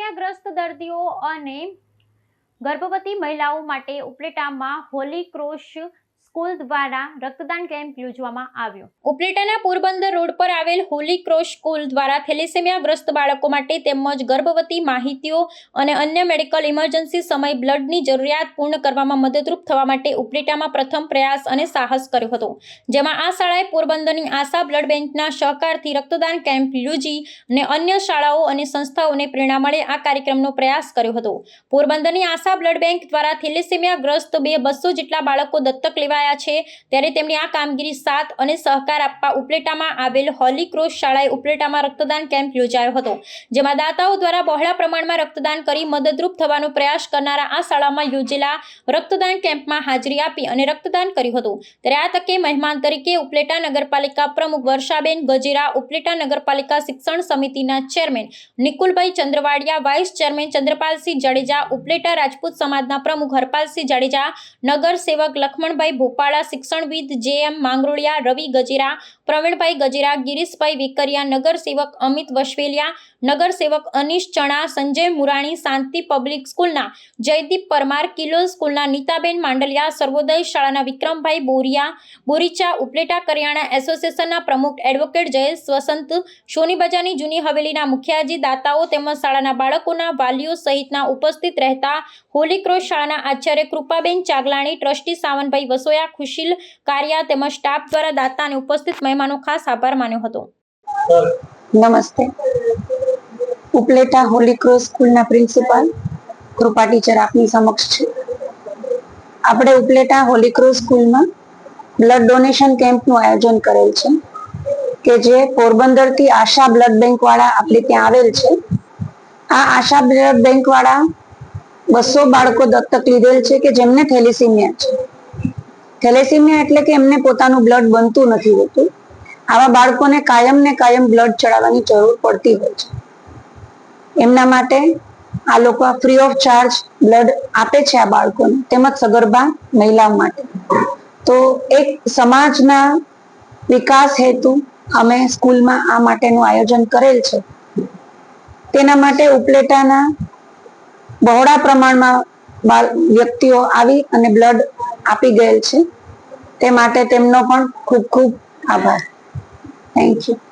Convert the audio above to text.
થેલેસેમિયાગ્રસ્ત દર્દીઓ અને ગર્ભવતી મહિલાઓ માટે ઉપલેટામાં હોલી ક્રોસ સ્કૂલ દ્વારા રક્તદાન કેમ્પ યોજવામાં આવ્યો. ઉપલેટાના પોરબંદર રોડ પર આવેલ હોલી ક્રોસ સ્કૂલ દ્વારા થેલેસેમિયાગ્રસ્ત બાળકો માટે તેમજ ગર્ભવતી માહિતીઓ અને અન્ય મેડિકલ ઇમરજન્સી સમય બ્લડની જરૂરિયાત પૂર્ણ કરવામાં મદદરૂપ થવા માટે ઉપલેટામાં પ્રથમ પ્રયાસ અને સાહસ કર્યો હતો. જેમાં આ શાળાએ પોરબંદરની આશા બ્લડ બેંકના સહકારથી રક્તદાન કેમ્પ યોજી અને અન્ય શાળાઓ અને સંસ્થાઓને પ્રેરણા મળે આ કાર્યક્રમનો પ્રયાસ કર્યો હતો. પોરબંદરની આશા બ્લડ બેંક દ્વારા થેલેસેમિયાગ્રસ્ત બે બસો જેટલા બાળકો દત્તક લેવાયા છે. ત્યારે તેમણે આ કામગીરી સાથ અને સહકાર આપવા ઉપલેટામાં આવેલ હોલી ક્રોસ શાળાએ ઉપલેટામાં રક્તદાન કેમ્પ યોજાયો હતો, જેમાં દાતાઓ દ્વારા બહોળા પ્રમાણમાં રક્તદાન કરી મદદરૂપ થવાનો પ્રયાસ કરનારા આ શાળામાં યોજેલા રક્તદાન કેમ્પમાં હાજરી આપી અને રક્તદાન કર્યું હતું. ત્યારે આ તકે મહેમાન તરીકે ઉપલેટા નગરપાલિકા પ્રમુખ વર્ષાબેન ગજેરા, ઉપલેટા નગરપાલિકા શિક્ષણ સમિતિના chairman Nikulbhai Chandravadiya, vice chairman Chandrapalsinh Jadeja, Upleta Rajput સમાજના પ્રમુખ હરપાલસિંહ જાડેજા, નગર સેવક લખમણભાઈ ભોપાળા શિક્ષણવિદ જે એમ માંગરોળિયા રવિ ગજેરા પ્રવીણભાઈ ગજેરા, ગિરીશભાઈ વિકરિયા નગર સેવક અમિત વશવેલિયા, નગરસેવક અનિશ ચણા, સંજય મુરાણી, શાંતિ પબ્લિક સ્કૂલના જયદીપ પરમાર, કિલોલ સ્કૂલના નીતાબેન માંડલિયા, સર્વોદય શાળાના વિક્રમભાઈ બોરિયા, બોરીચા ઉપલેટા કરિયાણા એસોસિએશનના પ્રમુખ એડવોકેટ જયેશ વસંત, સોની બજારની જૂની હવેલીના મુખિયાજી, દાતાઓ તેમજ શાળાના બાળકોના વાલીઓ સહિતના ઉપસ્થિત રહેતા હોલી ક્રોસ શાળાના આચાર્ય કૃપાબેન ચાગલાણી, ટ્રસ્ટી સાવનભાઈ વસોયા, ખુશીલ કારિયા તેમજ સ્ટાફ દ્વારા દાતા અને ઉપસ્થિત મહેમાનો ખાસ આભાર માન્યો હતો. નમસ્તે. ઉપલેટા હોલી ક્રોસ સ્કૂલના પ્રિન્સિપાલ, કૃપા ટીચર આપની સમક્ષ છે. આપણે ઉપલેટા હોલી ક્રોસ સ્કૂલમાં બ્લડ ડોનેશન કેમ્પનું આયોજન કરેલ છે, કે જે પોરબંદરથી આશા બ્લડ બેંક વાળા આપણે ત્યાં આવેલ છે. આ આશા બ્લડ બેંક બસો બાળકો દત્તક લીધેલ છે કે જેમને થેલેસીમિયા છે. થેલેસીમિયા એટલે કે એમને પોતાનું બ્લડ બનતું નથી હોતું. આવા બાળકોને કાયમ ને કાયમ બ્લડ ચડાવવાની જરૂર પડતી હોય છે. એમના માટે આ લોકો ફ્રી ઓફ ચાર્જ બ્લડ આપે છે આ બાળકોને, તેમજ સગર્ભા મહિલાઓ માટે. તો એક સમાજના વિકાસ હેતુ અમે સ્કૂલમાં આ માટેનું આયોજન કરેલ છે. તેના માટે ઉપલેટાના બહોળા પ્રમાણમાં વ્યક્તિઓ આવી અને બ્લડ આપી ગયેલ છે. તે માટે તેમનો પણ ખૂબ ખૂબ આભાર. Thank you.